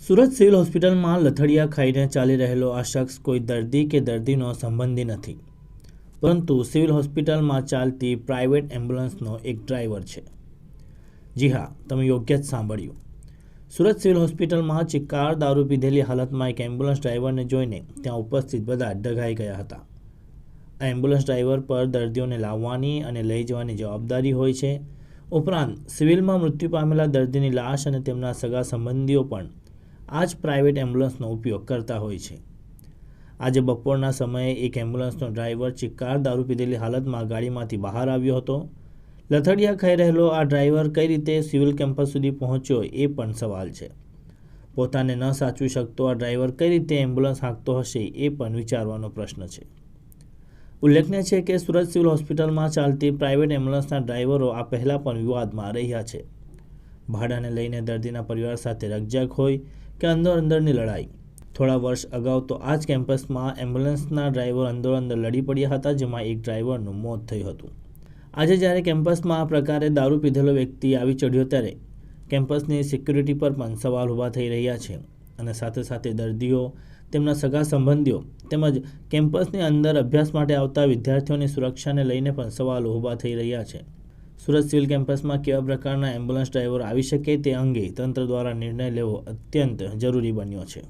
Surat civil હોસ્પિટલમાં લથડિયા ખાઈને ચાલી રહેલો આ શખ્સ કોઈ દર્દી કે દર્દીનો સંબંધી નથી. પરંતુ સિવિલ હોસ્પિટલમાં ચાલતી પ્રાઇવેટ એમ્બ્યુલન્સનો એક ડ્રાઈવર છે. જી હા, તમે યોગ્ય જ સાંભળ્યું. સુરત સિવિલ હોસ્પિટલમાં ચિક્કાર દારૂ પીધેલી હાલતમાં એક એમ્બ્યુલન્સ ડ્રાઈવરને જોઈને ત્યાં ઉપસ્થિત બધા ડઘાઈ ગયા હતા. આ એમ્બ્યુલન્સ ડ્રાઈવર પર દર્દીઓને લાવવાની અને લઈ જવાની જવાબદારી હોય છે. ઉપરાંત, સિવિલમાં મૃત્યુ પામેલા દર્દીની લાશ અને તેમના સગા સંબંધીઓ પણ આ જ પ્રાઇવેટ એમ્બ્યુલન્સનો ઉપયોગ કરતા હોય છે. આજે બપોરના સમયે એક એમ્બ્યુલન્સનો ડ્રાઈવર ચિક્કાર દારૂ પીધેલી હાલતમાં ગાડીમાંથી બહાર આવ્યો હતો. લથડિયા ખાઈ રહેલો આ ડ્રાઈવર કઈ રીતે સિવિલ કેમ્પસ સુધી પહોંચ્યો એ પણ સવાલ છે. પોતાને ન સાચવી શકતો આ ડ્રાઈવર કઈ રીતે એમ્બ્યુલન્સ હાંકતો હશે એ પણ વિચારવાનો પ્રશ્ન છે. ઉલ્લેખનીય છે કે સુરત સિવિલ હોસ્પિટલમાં ચાલતી પ્રાઇવેટ એમ્બ્યુલન્સના ડ્રાઈવરો આ પહેલાં પણ વિવાદમાં રહ્યા છે. ભાડાને લઈને દર્દીના પરિવાર સાથે રકઝક હોય કે અંદર અંદરની લડાઈ. થોડા વર્ષ અગાઉ તો આ જ કેમ્પસમાં એમ્બ્યુલન્સના ડ્રાઈવર અંદરો અંદર લડી પડ્યા હતા, જેમાં એક ડ્રાઈવરનું મોત થયું હતું. આજે જ્યારે કેમ્પસમાં આ પ્રકારે દારૂ પીધેલો વ્યક્તિ આવી ચઢ્યો ત્યારે કેમ્પસની સિક્યુરિટી પર પણ સવાલ ઊભા થઈ રહ્યા છે અને સાથે સાથે દર્દીઓ, તેમના સગા સંબંધીઓ તેમજ કેમ્પસની અંદર અભ્યાસ માટે આવતા વિદ્યાર્થીઓની સુરક્ષાને લઈને પણ સવાલો ઊભા થઈ રહ્યા છે. સુરત સિવિલ કેમ્પસમાં કેવા પ્રકારના એમ્બ્યુલન્સ ડ્રાઈવર આવી શકે તે અંગે તંત્ર દ્વારા નિર્ણય લેવો અત્યંત જરૂરી બન્યો છે.